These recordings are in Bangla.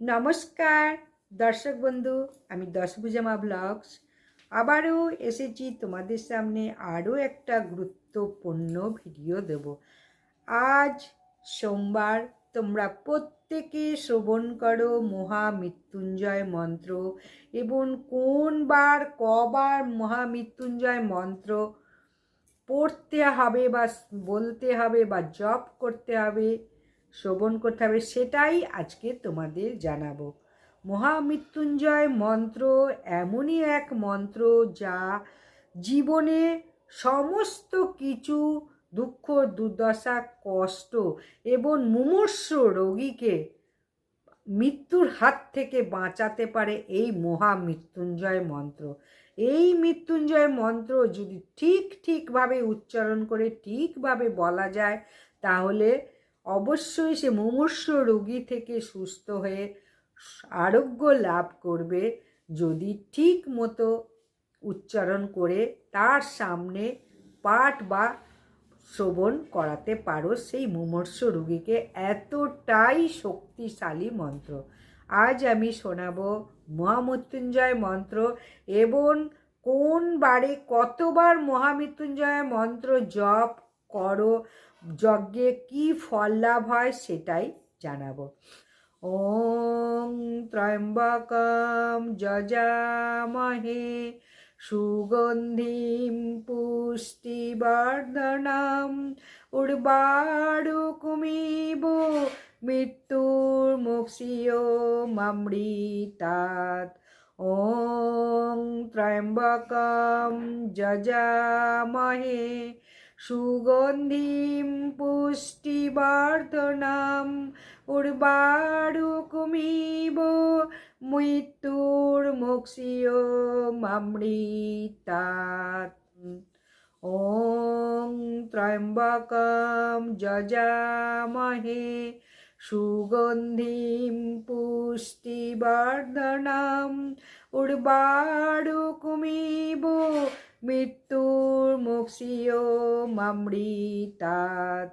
নমস্কার, দর্শক বন্ধু, আমি দশভুজামা ব্লগস। আবারও এসেছি তোমাদের সামনে আরও একটা গুরুত্বপূর্ণ ভিডিও দেব। আজ সোমবার তোমরা প্রত্যেকে শ্রবণ করো মহামৃত্যুঞ্জয় মন্ত্র এবং কোন বার কবার মহামৃত্যুঞ্জয় মন্ত্র পড়তে হবে বা বলতে হবে বা জপ করতে হবে শ্রবণ করতে হবে, সেটাই আজকে তোমাদের জানাব। মহামৃত্যুঞ্জয় মন্ত্র এমনই এক মন্ত্র যা জীবনে সমস্ত কিছু দুঃখ, দুর্দশা, কষ্ট এবং মুমূর্ষ রোগীকে মৃত্যুর হাত থেকে বাঁচাতে পারে এই মহামৃত্যুঞ্জয় মন্ত্র। এই মৃত্যুঞ্জয় মন্ত্র যদি ঠিক ঠিকভাবে উচ্চারণ করে, ঠিকভাবে বলা যায়, তাহলে অবশ্যই সে মুমূর্ষ রোগী থেকে সুস্থ হয়ে আরোগ্য লাভ করবে যদি ঠিক মতো উচ্চারণ করে তার সামনে পাঠ বা শ্রবণ করাতে পারো। সেই মুমর্ষ রুগীকে এতটাই শক্তিশালী মন্ত্র। আজ আমি শোনাব মহামৃত্যুঞ্জয় মন্ত্র এবং কোন বারে কতবার মহামৃত্যুঞ্জয় মন্ত্র জপ করো, যজ্ঞে কি ফল লাভ হয় সেটাই জানাব। ওম ত্রয়ম্বকম যজামহে সুগন্ধিম পুষ্টিবর্ধনম উর্বারুকুমিব মৃত্যুর মুক্ষিয় মামৃতাত ওম ত্রয়ম্বকম যজামহে সুগন্ধিম পুষ্টিবর্ধনম উর্বারুকুমিব মৃত্যুর মুক্ষিয় মামৃতাৎ ওম ত্রয়ম্বকম যজামহে সুগন্ধিম পুষ্টিবর্ধনম উর্বারুকুমিব মৃত্যুর মুক্ষিয় মামৃতাৎ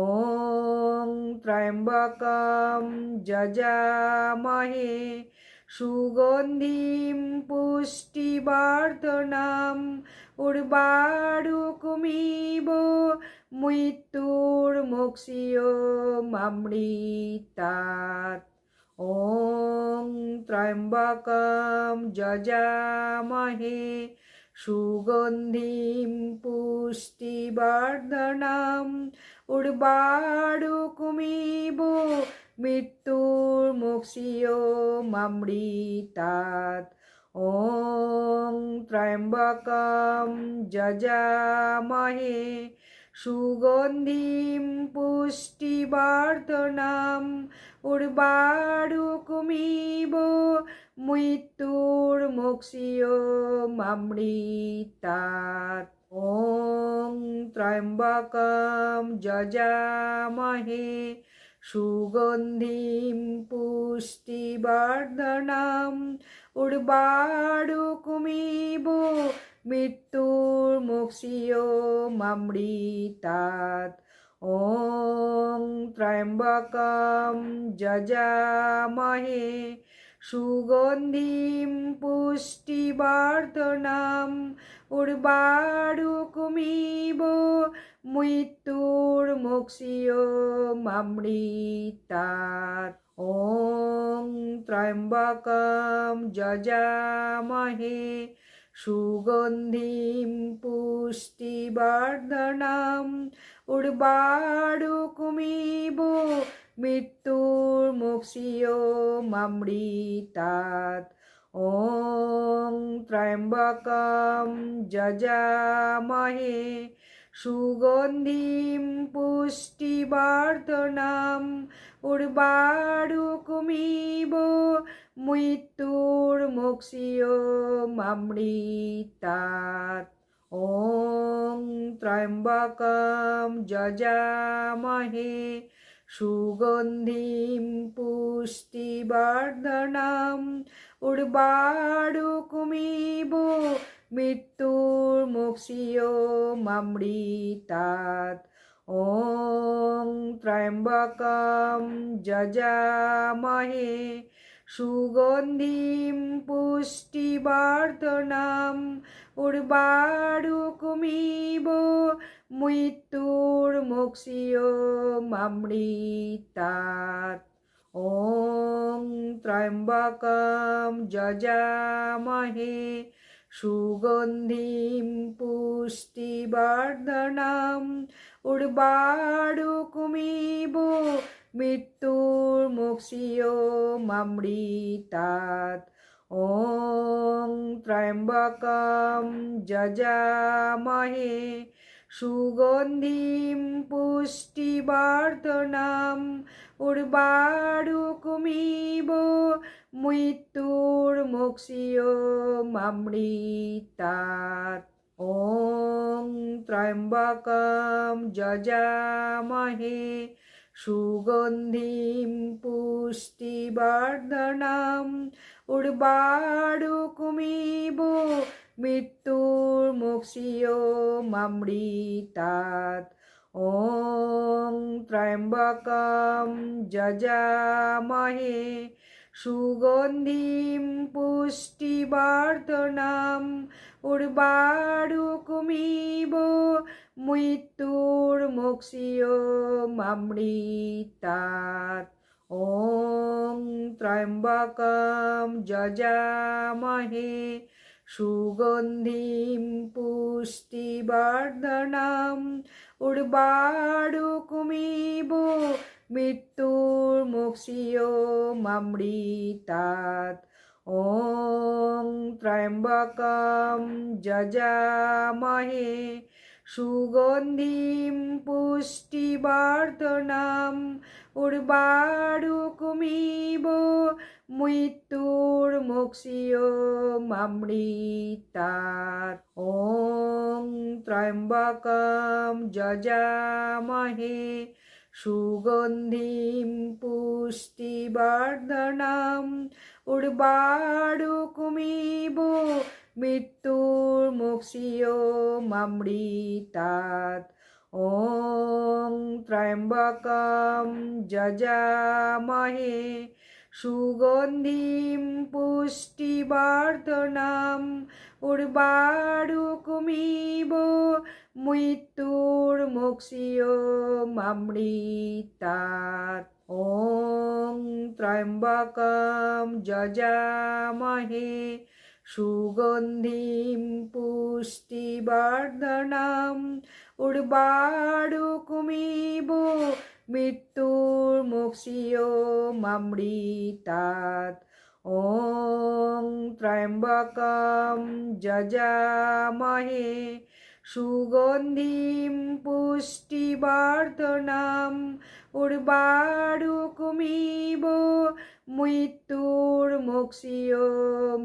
ওম ত্রয়ম্বকম যজামহে সুগন্ধিম পুষ্টিবর্ধনম উর্বারুকুমিব মৃত্যুর মুক্ষিয় মামৃতাৎ ওম ত্রয়ম্বকম যজামহে সুগন্ধিম পুষ্টিবর্ধনম উর্বারুকুমিব মৃত্যুর মুক্ষিয় মামৃতাৎ। ওম ত্রয়ম্বকম যজামহে সুগন্ধিম পুষ্টিবর্ধনম উর্বারুকুমিব মৃত্যুর মুক্ষিয় মামৃতাৎ ওম ত্রয়ম্বকম যজামহে সুগন্ধিম পুষ্টিবর্ধনম উর্বারুকুমিব মৃত্যুর মুক্ষিয় মামৃতাৎ ওম ত্রয়ম্বকম যজামহে সুগন্ধিম পুষ্টিবর্ধনম উর্বারুকুমিব মৃত্যুর মুক্ষিয় মামৃতাৎ ওম ত্রয়ম্বকম যজামহে সুগন্ধিম পুষ্টিবর্ধনম উর্বারুকুমিব মৃত্যুর মামৃতাৎ ওম ত্রয়ম্বকম যজামহে সুগন্ধিম পুষ্টিবর্ধনম উর্বারুকুমিব মৃত্যুর মুক্ষিয় মামৃতাৎ ওম ত্রয়ম্বকম যজামহে সুগন্ধিম উড়বাড়ু কুমিব মৃত্যুর মুক্ষিয় মামৃতাত ওং ত্রয়ম্বকম যজামহে সুগন্ধিম উড়বাড়ু উর্বারুকুমিব মৃত্যুর মুক্ষিয় মামৃতাত ওম ত্রয়ম্বকম যজামহে সুগন্ধিম পুষ্টিবর্ধনম উর্বারুকুমিব মৃত্যুর মুক্ষিয় মামৃতাত ওম ত্রয়ম্বকম যজামহে সুগন্ধিম পুষ্টিবর্ধনম উর্বারুকুমিব মৃত্যুর মুক্সিও মামৃতাত ওং ত্রম্বকম যজামহে সুগন্ধিম পুষ্টিবর্ধনম উর্বারুকুমিব মৃত্যুর শ্রিয় মামৃতাত। ওং ত্রয়ম্বকম যজামহে সুগন্ধিম পুষ্টিবর্ধনম উর্বারুকুমিব মৃত্যুর মুক্ষিয় মামৃতাত। ওং ত্রয়ম্বকম যজামহে সুগন্ধিম উড়বাড়ু কুমিব মৃত্যুর মুক্ষিয় মামৃতাত ওং ত্রয়ম্বকম যজামহে সুগন্ধিম উড়বাড়ু কুমিব মৃত্যুর মামৃতাৎ ॐ त्र्यम्बकं যজামহে সুগন্ধিম পুষ্টিবর্ধনম উর্বারুকুমিব মৃত্যুর্মুক্ষিয় মামৃতাৎ ॐ त्र्यम्बकं যজামহে সুগন্ধিম উর্বারু কুমিব মৃত্যুর মুক্ষিয় মামৃতার ওং ত্রম্বকম যজামহে সুগন্ধিম উর্বারু কুমিব মৃত্যু মামৃতাৎ ॐ त्र्यम्बकं যজামহে সুগন্ধিম পুষ্টিবর্ধনম উর্বারুকুমিব মৃত্যুর্মুক্ষিয়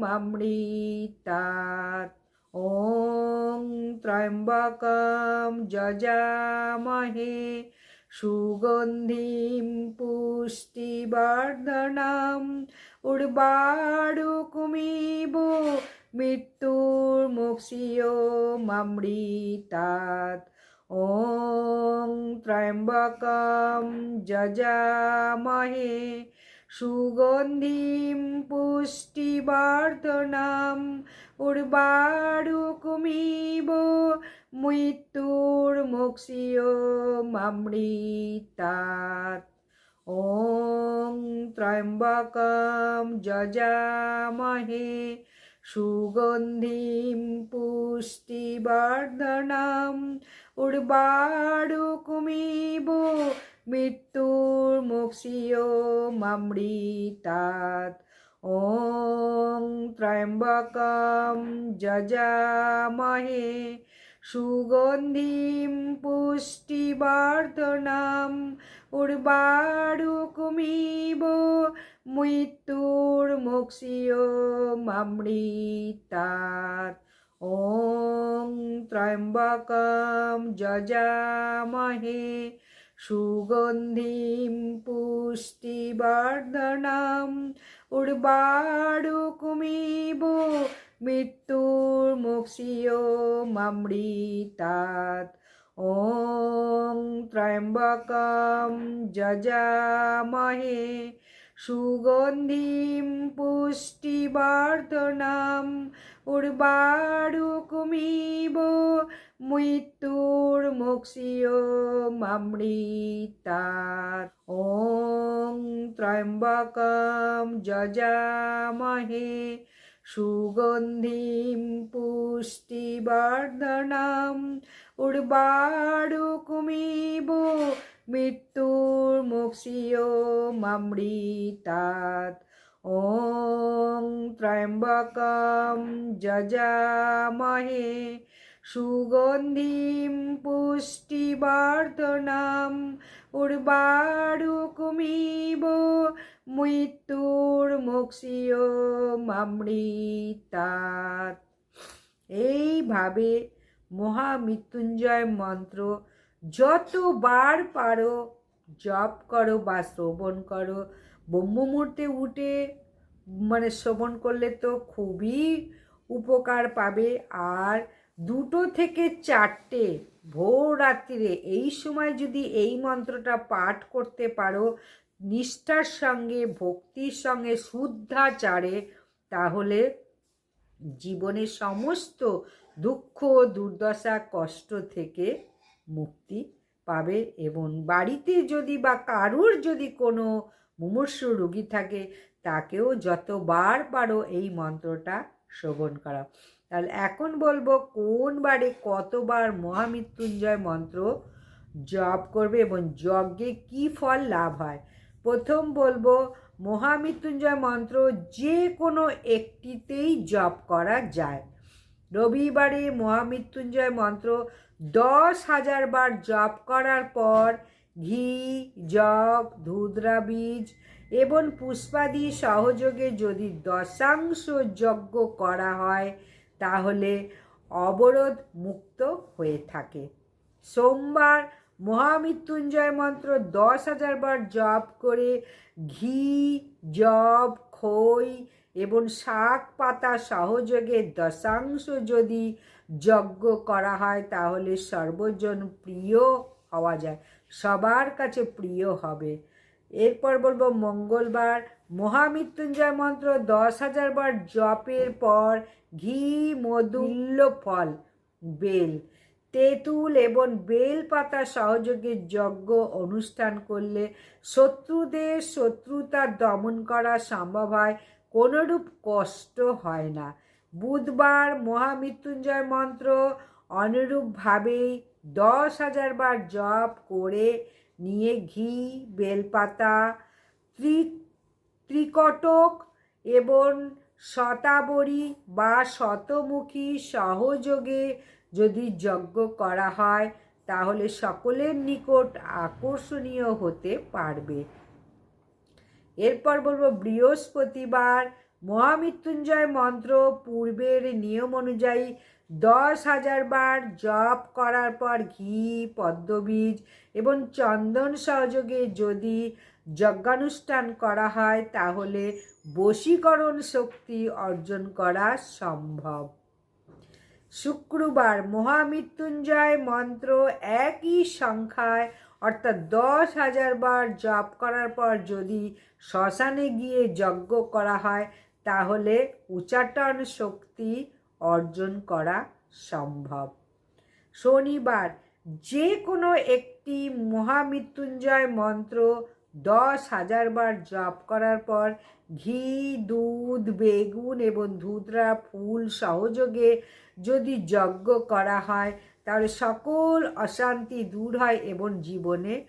মামৃতাৎ ॐ त्र्यम्बकं যজামহে সুগন্ধিম উড়বাড়ু কুমিব মৃত্যুর মুক্ষিয় মামৃতাত ওং ত্রয়ম্বকম যজামহে সুগন্ধিম উড়বাড়ু উর্বারুকুমিব মৃত্যুর মুক্ষিয় মামৃতাত ওং ত্রয়ম্বকম যজামহে সুগন্ধিম পুষ্টিবর্ধনম উর্বারুকুমিব মৃত্যুর মুক্ষিয় মামৃতাত ওং ত্রয়ম্বকম যজামহে সুগন্ধিম পুষ্টিবর্ধনম উর্বারুকুমিব মৃত্যুর মুক্ষিয় অমৃতাত ওং ত্রয়ম্বকম যজামহে সুগন্ধিম পুষ্টিবর্ধনম উর্বারুকুমিব মৃত্যু মামৃতাৎ ॐ त्र्यम्बकं যজামহে সুগন্ধিম পুষ্টিবর্ধনম উর্বারুকুমিব মৃত্যুর্মুক্ষিয় মামৃতাৎ ॐ त्र्यम्बकं যজামহে সুগন্ধিম পুষ্টিবর্ধনাম উর্বারুকুমিব মৃত্যুর মুক্ষিয় মামৃতাত ওং ত্রয়ম্বকম যজামহে সুগন্ধিম পুষ্টিবর্ধনাম উর্বারুকুমিব মৃত্যুর মামৃতাৎ। এইভাবে মহামৃত্যুঞ্জয় মন্ত্র যতবার পারো জপ করো বা শ্রবণ করো ব্রহ্ম মুহূর্তে উঠে মানে শ্রবণ করলে তো খুবই উপকার পাবে। আর দুটো থেকে চারটে ভোর রাত্রিরে এই সময় যদি এই মন্ত্রটা পাঠ করতে পারো নিষ্ঠার সঙ্গে, ভক্তির সঙ্গে, শুদ্ধাচারে, তাহলে জীবনের সমস্ত দুঃখ, দুর্দশা, কষ্ট থেকে মুক্তি পাবে এবং বাড়িতে যদি বা কারুর যদি কোনো মুমূর্ষ রোগী থাকে, তাকেও যতবার পারো এই মন্ত্রটা শ্রবণ করা তাহলে এখন বলব কোন বারে কতবার মহামৃত্যুঞ্জয় মন্ত্র জপ করবে এবং যজ্ঞে কি ফল লাভ হয়? প্রথম বলব, মহামৃত্যুঞ্জয় মন্ত্র যে কোনো একটিতেই জপ করা যায়। রবিবারে মহামৃত্যুঞ্জয় মন্ত্র দশ হাজার বার জপ করার পর ঘি জব ধুদ্রা বীজ এবং পুষ্পাদি সহযোগে যদি দশাংশ যজ্ঞ করা হয়, তাহলে অবরোধ মুক্ত হয়ে থাকে। সোমবার মহামৃত্যুঞ্জয় মন্ত্র দশ হাজার বার জপ করে ঘি, জব, খই এবং শাক পাতা সহযোগে দশাংশ যদি যজ্ঞ করা হয়, তাহলে সর্বজন প্রিয় হওয়া যায়। সবার কাছে প্রিয় হবে। এরপর বলব মঙ্গলবার, মহামৃত্যুঞ্জয় মন্ত্র দশ হাজার বার জপের পর ঘি মধুল্য ফল, বেল। তেঁতুল এবং বেল পাতা সহযোগে যজ্ঞ অনুষ্ঠান করলে শত্রুদের শত্রুতা দমন করা সম্ভব হয়, কোনোরূপ কষ্ট হয় না। বুধবার মহামৃত্যুঞ্জয় মন্ত্র অনুরূপভাবেই দশ হাজার বার জপ করে নিয়ে ঘি, বেলপাতা, ত্রি, ত্রিকটক এবং শতাবরী বা শতমুখী সহযোগে যদি যজ্ঞ করা হয়, তাহলে সকলের নিকট আকর্ষণীয় হতে পারবে। এরপর বলব, বৃহস্পতিবার মহামৃত্যুঞ্জয় মন্ত্র পূর্বের নিয়ম অনুযায়ী দশ হাজার বার জপ করার পর ঘি, পদ্মবীজ এবং চন্দন সহযোগে যদি যজ্ঞানুষ্ঠান করা হয়, তাহলে বশীকরণ শক্তি অর্জন করা সম্ভব। শুক্রবার মহামৃত্যুঞ্জয় মন্ত্র একই সংখ্যায়, অর্থাৎ দশ হাজার বার জপ করার পর যদি শ্মশানে গিয়ে যজ্ঞ করা হয়, তাহলে উচ্চাটন শক্তি অর্জন করা সম্ভব। শনিবার, যে কোনো একটি মহামৃত্যুঞ্জয় মন্ত্র দশ হাজার বার জপ করার পর ঘি, দুধ, বেগুন এবং ধুতরা, ফুল সহযোগে যদি যজ্ঞ করা হয়, তাহলে সকল অশান্তি দূর হয় এবং জীবনে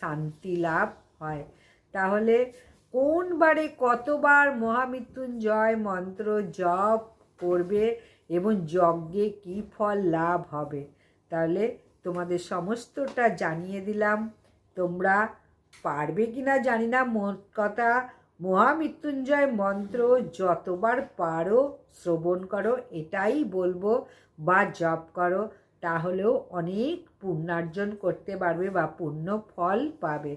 শান্তি লাভ হয়। তাহলে কোন বারে কতবার মহামৃত্যুঞ্জয় মন্ত্র জপ করবে এবং যজ্ঞে কি ফল লাভ হবে? তাহলে তোমাদের সমস্তটা জানিয়ে দিলাম। তোমরা পারবে কি না জানি না, মোট কথা মহামৃত্যুঞ্জয় মন্ত্র যতবার পারো শ্রবণ করো, এটাই বলব, বা জপ করো, তাহলেও অনেক পুণ্যার্জন করতে পারবে বা পুণ্য ফল পাবে।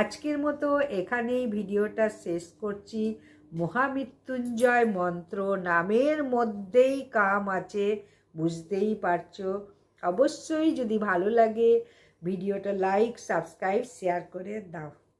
আজকের মতো এখানেই ভিডিওটা শেষ করছি। মহামৃত্যুঞ্জয় মন্ত্র নামের মধ্যেই কাম আছে, বুঝতেই পারছ। অবশ্যই যদি ভালো লাগে ভিডিওটা লাইক সাবস্ক্রাইব শেয়ার করে দাও